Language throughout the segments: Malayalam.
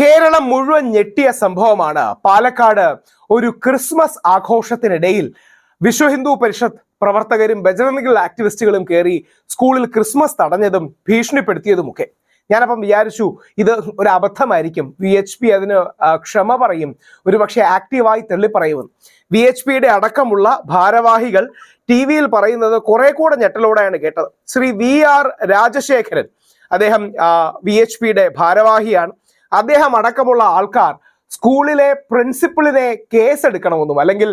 കേരളം മുഴുവൻ ഞെട്ടിയ സംഭവമാണ്. പാലക്കാട് ഒരു ക്രിസ്മസ് ആഘോഷത്തിനിടയിൽ വിശ്വ ഹിന്ദു പരിഷത്ത് പ്രവർത്തകരും ബജറംഗിൾ ആക്ടിവിസ്റ്റുകളും കയറി സ്കൂളിൽ ക്രിസ്മസ് തടഞ്ഞതും ഭീഷണിപ്പെടുത്തിയതുമൊക്കെ. ഞാനപ്പം വിചാരിച്ചു ഇത് ഒരു അബദ്ധമായിരിക്കും. വി എച്ച് പി അതിന് ക്ഷമ പറയും. ഒരുപക്ഷെ ആക്റ്റീവായി തള്ളിപ്പറയുമെന്ന്. വി എച്ച് പിയുടെ അടക്കമുള്ള ഭാരവാഹികൾ ടി വിയിൽ പറയുന്നത് കുറെ കൂടെ ഞെട്ടലോടെയാണ് കേട്ടത്. ശ്രീ വി ആർ രാജശേഖരൻ അദ്ദേഹം വി എച്ച് പിയുടെ ഭാരവാഹിയാണ്. അദ്ദേഹം അടക്കമുള്ള ആൾക്കാർ സ്കൂളിലെ പ്രിൻസിപ്പളിനെ കേസ് എടുക്കണമെന്നും അല്ലെങ്കിൽ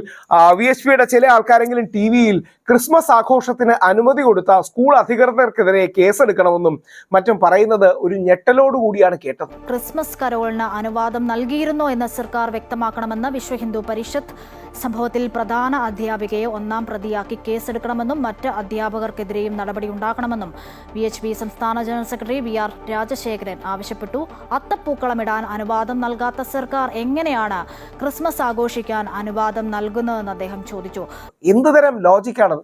വി എച്ച് പിയുടെ ചില ആൾക്കാരെങ്കിലും ടി വിയിൽ ക്രിസ്മസ് ആഘോഷത്തിന് അനുമതി കൊടുത്ത സ്കൂൾ അധികൃതർക്കെതിരെ കേസ് എടുക്കണമെന്നും മറ്റും പറയുന്നത് ഒരു ഞെട്ടലോട് കൂടിയാണ് കേട്ടത്. ക്രിസ്മസ് കരോളിന് അനുവാദം നൽകിയിരുന്നോ എന്ന് സർക്കാർ വ്യക്തമാക്കണമെന്ന് വിശ്വ ഹിന്ദു പരിഷത്ത് സംഭവത്തിൽ പ്രധാന അധ്യാപികയെ ഒന്നാം പ്രതിയാക്കി കേസെടുക്കണമെന്നും മറ്റ് അധ്യാപകർക്കെതിരെയും നടപടി ഉണ്ടാക്കണമെന്നും വി എച്ച് പി സംസ്ഥാന general secretary V R Rajasekharan ആവശ്യപ്പെട്ടു. അത്തപ്പൂക്കളമിടാൻ അനുവാദം നൽകാത്ത സർക്കാർ എങ്ങനെയാണ് ക്രിസ്മസ് ആഘോഷിക്കാൻ അനുവാദം നൽകുന്നതെന്ന് അദ്ദേഹം ചോദിച്ചു. എന്തുതരം ലോജിക്കാണ്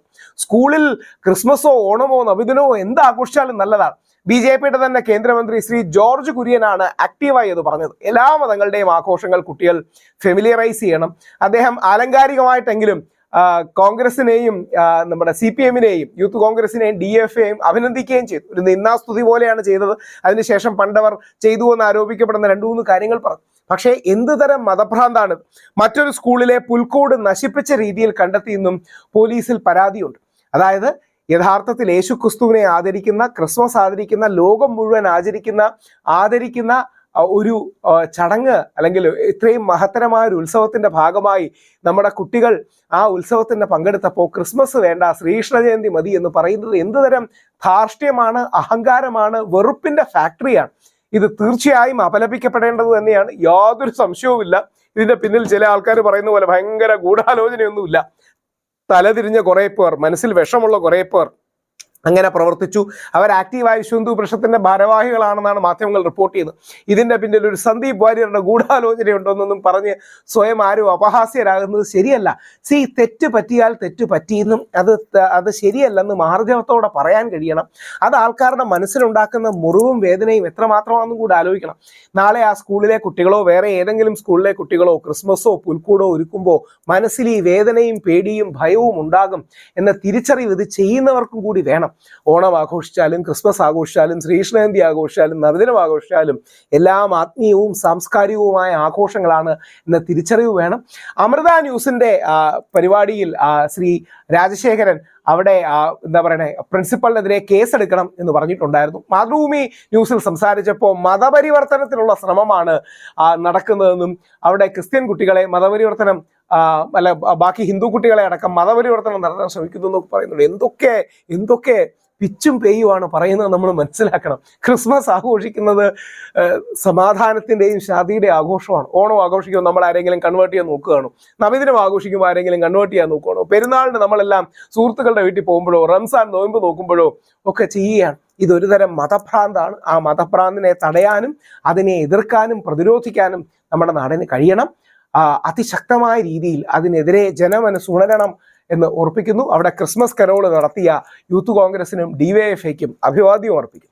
സ്കൂളിൽ ക്രിസ്മസോ ഓണമോ നബിദിനമോ എന്ത് ആഘോഷിച്ചാലും നല്ലതാണ്. ബി ജെ പിയുടെ തന്നെ കേന്ദ്രമന്ത്രി ശ്രീ ജോർജ് കുര്യനാണ് ആക്റ്റീവായി അത് പറഞ്ഞത്. എല്ലാ മതങ്ങളുടെയും ആഘോഷങ്ങൾ കുട്ടികൾ ഫെമിലിയറൈസ് ചെയ്യണം. അദ്ദേഹം ആലങ്കാരികമായിട്ടെങ്കിലും കോൺഗ്രസിനെയും നമ്മുടെ സി പി എമ്മിനെയും യൂത്ത് കോൺഗ്രസിനെയും ഡി എഫ് എയും അഭിനന്ദിക്കുകയും ചെയ്തു. ഒരു നിന്നാസ്തുതി പോലെയാണ് ചെയ്തത്. അതിനുശേഷം പണ്ടവർ ചെയ്തു എന്ന് ആരോപിക്കപ്പെടുന്ന രണ്ടു മൂന്ന് കാര്യങ്ങൾ പറഞ്ഞു. പക്ഷേ എന്ത് തരം മതഭ്രാന്താണ് മറ്റൊരു സ്കൂളിലെ പുൽക്കോട് നശിപ്പിച്ച രീതിയിൽ കണ്ടെത്തിയെന്നും പോലീസിൽ പരാതിയുണ്ട്. അതായത് യഥാർത്ഥത്തിൽ യേശു ക്രിസ്തുവിനെ ആദരിക്കുന്ന ക്രിസ്മസ് ആദരിക്കുന്ന ലോകം മുഴുവൻ ആചരിക്കുന്ന ആദരിക്കുന്ന ഒരു ചടങ്ങ് അല്ലെങ്കിൽ ഇത്രയും മഹത്തരമായ ഒരു ഉത്സവത്തിന്റെ ഭാഗമായി നമ്മുടെ കുട്ടികൾ ആ ഉത്സവത്തിന് പങ്കെടുത്തപ്പോൾ ക്രിസ്മസ് വേണ്ട ശ്രീകൃഷ്ണ ജയന്തി മതി എന്ന് പറയുന്നത് എന്തുതരം ധാർഷ്ട്യമാണ് അഹങ്കാരമാണ് വെറുപ്പിന്റെ ഫാക്ടറിയാണ്. ഇത് തീർച്ചയായും അപലപിക്കപ്പെടേണ്ടത് തന്നെയാണ്. യാതൊരു സംശയവുമില്ല. ഇതിന്റെ പിന്നിൽ ചില ആൾക്കാർ പറയുന്ന പോലെ ഭയങ്കര ഗൂഢാലോചനയൊന്നുമില്ല. തലതിരിഞ്ഞ കുറെ പേർ മനസ്സിൽ വിഷമുള്ള കുറെ പേർ അങ്ങനെ പ്രവർത്തിച്ചു. അവർ ആക്റ്റീവായ വിശ്വന്തു പ്രശ്നത്തിന്റെ ഭാരവാഹികളാണെന്നാണ് മാധ്യമങ്ങൾ റിപ്പോർട്ട് ചെയ്യുന്നത്. ഇതിന്റെ പിന്നിൽ ഒരു സന്ദീപ് വാര്യരുടെ ഗൂഢാലോചനയുണ്ടെന്നൊന്നും പറഞ്ഞ് സ്വയം ആരും അപഹാസ്യരാകുന്നത് ശരിയല്ല. സി തെറ്റ് പറ്റിയാൽ തെറ്റ് പറ്റിയെന്നും അത് അത് ശരിയല്ലെന്ന് മാർജവത്തോടെ പറയാൻ കഴിയണം. അത് ആൾക്കാരുടെ മനസ്സിലുണ്ടാക്കുന്ന മുറിവും വേദനയും എത്രമാത്രമാണെന്നും കൂടി ആലോചിക്കണം. നാളെ ആ സ്കൂളിലെ കുട്ടികളോ വേറെ ഏതെങ്കിലും സ്കൂളിലെ കുട്ടികളോ ക്രിസ്മസോ പുൽക്കൂടോ ഒരുക്കുമ്പോൾ മനസ്സിൽ ഈ വേദനയും പേടിയും ഭയവും ഉണ്ടാകും എന്ന തിരിച്ചറിവ് ഇത് ചെയ്യുന്നവർക്കും കൂടി വേണം. ഓണം ആഘോഷിച്ചാലും ക്രിസ്മസ് ആഘോഷിച്ചാലും ശ്രീകൃഷ്ണജയന്തി ആഘോഷിച്ചാലും നവദിനം ആഘോഷിച്ചാലും എല്ലാം ആത്മീയവും സാംസ്കാരികവുമായ ആഘോഷങ്ങളാണ് എന്ന തിരിച്ചറിവ് വേണം. അമൃത ന്യൂസിന്റെ ആ, പരിപാടിയിൽ ശ്രീ രാജശേഖരൻ അവിടെ എന്താ പറയണേ പ്രിൻസിപ്പളിനെതിരെ കേസെടുക്കണം എന്ന് പറഞ്ഞിട്ടുണ്ടായിരുന്നു. മാതൃഭൂമി ന്യൂസിൽ സംസാരിച്ചപ്പോൾ മതപരിവർത്തനത്തിനുള്ള ശ്രമമാണ് നടക്കുന്നതെന്നും അവിടെ ക്രിസ്ത്യൻ കുട്ടികളെ മതപരിവർത്തനം അല്ല ബാക്കി ഹിന്ദു കുട്ടികളെ അടക്കം മതപരിവർത്തനം നടത്താൻ ശ്രമിക്കുന്നു എന്നൊക്കെ പറയുന്നുണ്ട്. എന്തൊക്കെ എന്തൊക്കെ പിച്ചും പേയുമാണ് പറയുന്നത് നമ്മൾ മനസ്സിലാക്കണം. ക്രിസ്മസ് ആഘോഷിക്കുന്നത് സമാധാനത്തിന്റെയും ശാന്തിയുടെയും ആഘോഷമാണ്. ഓണം ആഘോഷിക്കുമ്പോൾ നമ്മൾ ആരെങ്കിലും കൺവേർട്ട് ചെയ്യാൻ നോക്കുകയാണോ? നബിദിനം ആഘോഷിക്കുമ്പോൾ ആരെങ്കിലും കൺവേർട്ട് ചെയ്യാൻ നോക്കുകയാണോ? പെരുന്നാളിന് നമ്മളെല്ലാം സുഹൃത്തുക്കളുടെ വീട്ടിൽ പോകുമ്പോഴോ റംസാൻ നോയമ്പ് നോക്കുമ്പോഴോ ഒക്കെ ചെയ്യുകയാണ്. ഇതൊരു തരം മതഭ്രാന്താണ്. ആ മതഭ്രാന്തിനെ തടയാനും അതിനെ എതിർക്കാനും പ്രതിരോധിക്കാനും നമ്മുടെ നാടിന് കഴിയണം. അതിശക്തമായ രീതിയിൽ അതിനെതിരെ ജനമനസ് ഉണരണം എന്ന് ഉറപ്പിക്കുന്നു. അവിടെ ക്രിസ്മസ് കരോൾ നടത്തിയ യൂത്ത് കോൺഗ്രസിനും ഡിവൈഎഫ്ഐക്കും അഭിവാദ്യം അർപ്പിക്കുന്നു.